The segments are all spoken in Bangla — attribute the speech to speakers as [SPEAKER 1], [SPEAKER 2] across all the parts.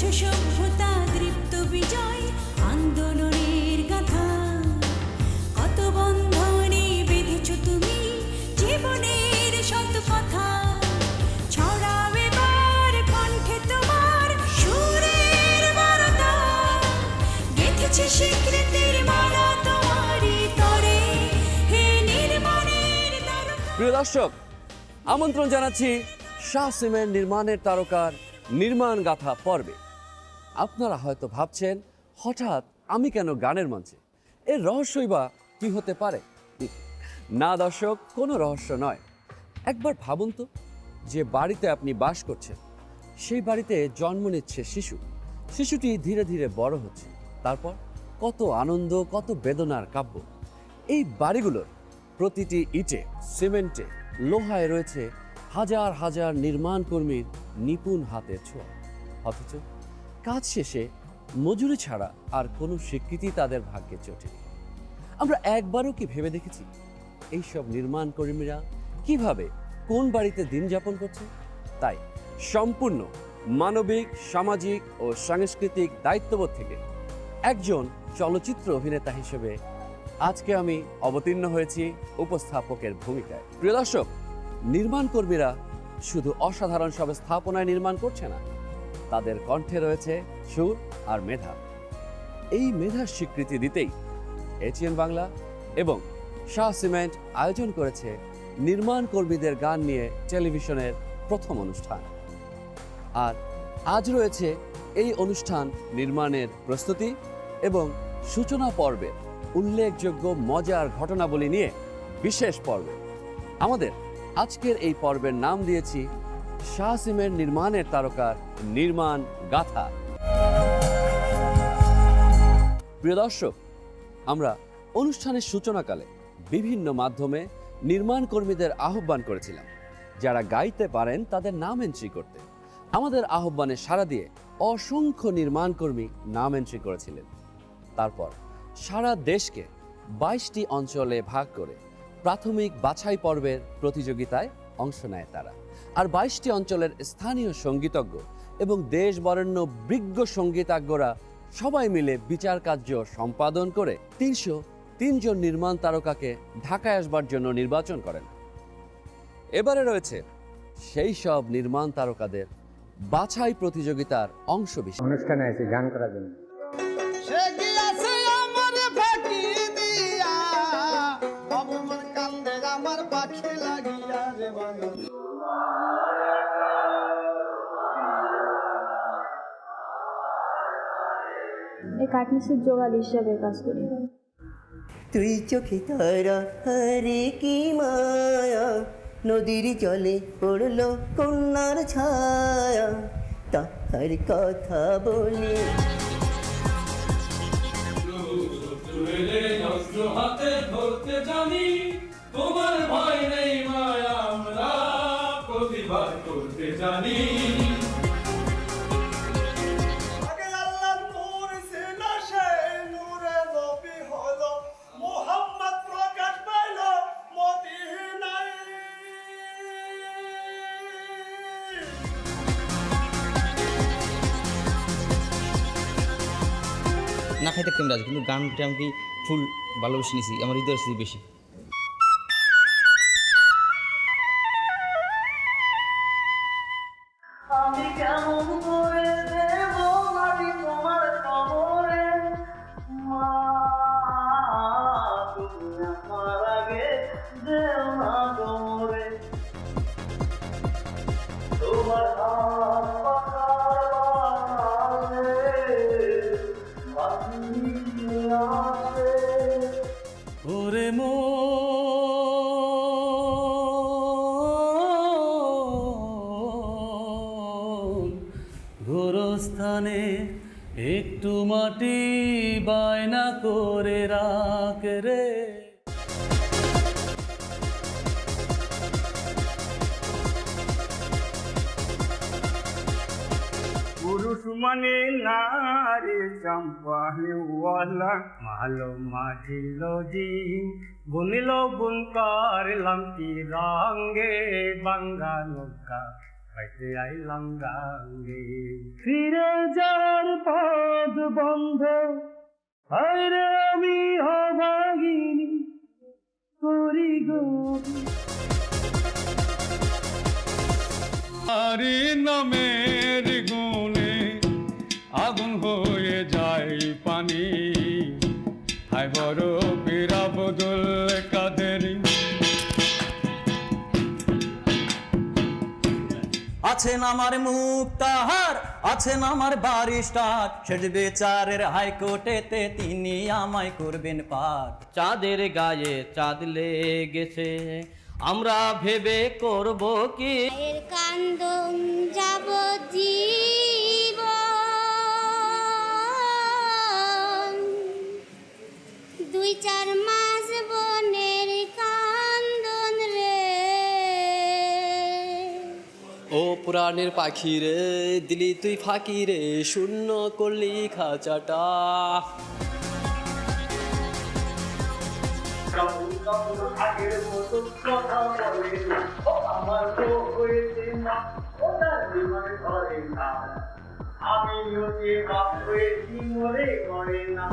[SPEAKER 1] কিছু সভ্যতা, দৃপ্ত বিজয়, আন্দোলনের গাথা। কত বন্ধনে বেঁধেছ তুমি জীবনের শত কথা স্বীকৃতির মালা তোমারই তরে। হে নির্মাণের
[SPEAKER 2] প্রিয় দর্শক, আমন্ত্রণ জানাচ্ছি শাহ সিমেন্ট নির্মাণের তারকার নির্মাণ গাথা পর্বে। আপনারা হয়তো ভাবছেন, হঠাৎ আমি কেন গানের মঞ্চে? এর রহস্যই বা কি হতে পারে? না দর্শক, কোনো রহস্য নয়। একবার ভাবুন তো, যে বাড়িতে আপনি বাস করছেন, সেই বাড়িতে জন্ম নিচ্ছে শিশু। শিশুটি ধীরে ধীরে বড় হচ্ছে। তারপর কত আনন্দ, কত বেদনার কাব্য। এই বাড়িগুলোর প্রতিটি ইটে, সিমেন্টে, লোহায় রয়েছে হাজার হাজার নির্মাণ কর্মীর নিপুণ হাতের ছোঁয়া। অথচ কাজ শেষে মজুরি ছাড়া আর কোনো স্বীকৃতি তাদের ভাগ্যে জোটেনি আমরা একবারও কি ভেবে দেখেছি এইসব নির্মাণ কর্মীরা কীভাবে কোন বাড়িতে দিন যাপন করছে? তাই সম্পূর্ণ মানবিক, সামাজিক ও সাংস্কৃতিক দায়িত্ববোধ থেকে একজন চলচ্চিত্র অভিনেতা হিসেবে আজকে আমি অবতীর্ণ হয়েছি উপস্থাপকের ভূমিকায়। প্রিয় দর্শক, নির্মাণ কর্মীরা শুধু অসাধারণ সব স্থাপনায় নির্মাণ করছে না তাদের কণ্ঠে রয়েছে সুর আর মেধা। এই মেধার স্বীকৃতি দিতেই এচিএন বাংলা এবং শাহ সিমেন্ট আয়োজন করেছে নির্মাণ কর্মীদের গান নিয়ে টেলিভিশনের প্রথম অনুষ্ঠান। আর আজ রয়েছে এই অনুষ্ঠান নির্মাণের প্রস্তুতি এবং সূচনা পর্বের উল্লেখযোগ্য মজার ঘটনাবলী নিয়ে বিশেষ পর্ব। আমাদের আজকের এই পর্বের নাম দিয়েছি শাহ সিমেন্ট নির্মাণের তারকার নির্মাণ গাথা। প্রিয় দর্শক, আমরা অনুষ্ঠানের সূচনাকালে বিভিন্ন মাধ্যমে নির্মাণ কর্মীদের আহ্বান করেছিলাম। যারা গাইতে পারেন তাদের নাম এন্ট্রি করতে। আমাদের আহ্বানে সাড়া দিয়ে অসংখ্য নির্মাণ কর্মী নাম এন্ট্রি করেছিলেন। তারপর সারা দেশকে বাইশটি অঞ্চলে ভাগ করে প্রাথমিক বাছাই পর্বের প্রতিযোগিতায় অংশ নেয় তারা। আর বাইশটি অঞ্চলের স্থানীয় সঙ্গীতজ্ঞ এবং দেশ বরেণ্য বিজ্ঞ সঙ্গীতজ্ঞরা সবাই মিলে বিচার কার্য সম্পাদন করে তিনশো তিনজন নির্মাণ তারকাকে ঢাকায় আসবার জন্য নির্বাচন করেন। এবারে রয়েছে সেই সব নির্মাণ তারকাদের বাছাই প্রতিযোগিতার অংশ বিশেষ।
[SPEAKER 3] অনুষ্ঠানে আছি গান করার জন্য।
[SPEAKER 4] এই কাঠমিস্ত্রির জোগাড় হিসাবে কাজ করি।
[SPEAKER 5] তুই চোখে তারা হরে কি মায়া নদীর জলে পড়ল কন্যার ছায়া তাহার কথা বলি।
[SPEAKER 6] হাতে ধরতে জানি তোমার ভয় নেই মায়া আমরা
[SPEAKER 7] না খাইতে থাকতাম রাজ কিন্তু গানটা আমি ফুল ভালোবেসে নিয়েছি আমার স্মৃতি বেশি।
[SPEAKER 8] আমি কেমন করে
[SPEAKER 6] একটু মাটি বায়না করে রাখ রে।
[SPEAKER 3] পুরুষ মানে নারী চম্পাহলিওয়ালা মালো মাঝিল দিন, বুনিল বুন করলাম কি রঙ্গে বাঙ্গা বাইতে আইলাম গাঙ্গে
[SPEAKER 6] ফিরে যা
[SPEAKER 3] বন্ধ। আরে আমি হবাগিনী করি গো।
[SPEAKER 6] আরি নামের গুণে আগুন হয়ে যায় পানি। হাই বড় বীরা বদল আছেন আমার মুক্তাহার আছেন আমার বারিস্টার। শেষ বিচারের হাইকোর্টেতে তিনি আমায় করবেন পার চাঁদের গায়ে চাঁদ লেগেছে আমরা ভেবে করব কি?
[SPEAKER 9] কান্দ কান্দন যাব
[SPEAKER 10] পুরাণের পাখি রে, দিলি তুই ফাঁকি রে, শূন্য করলি খাঁচাটা।
[SPEAKER 3] আমি ওকে বাপ হয়েছি, মরে করে না।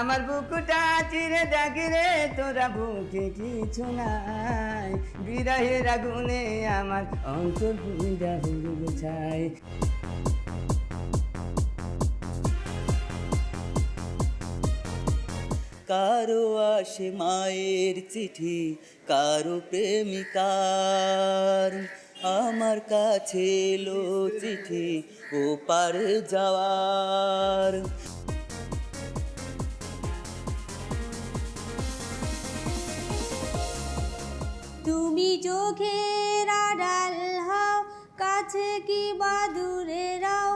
[SPEAKER 5] আমার বুকুটা চিরে দেখি রে তোরা বুকে কিছু নাই। বিরহের আগুনে আমার অন্তর ভুইরা হয়ে যায়। কারও আসে মায়ের চিঠি, কারও প্রেমিকার। আমার কাছে এলো চিঠি ও পার যাওয়ার।
[SPEAKER 9] নিজ ঘেরা ডাল হাও কাছে কি বা দূরে রাও।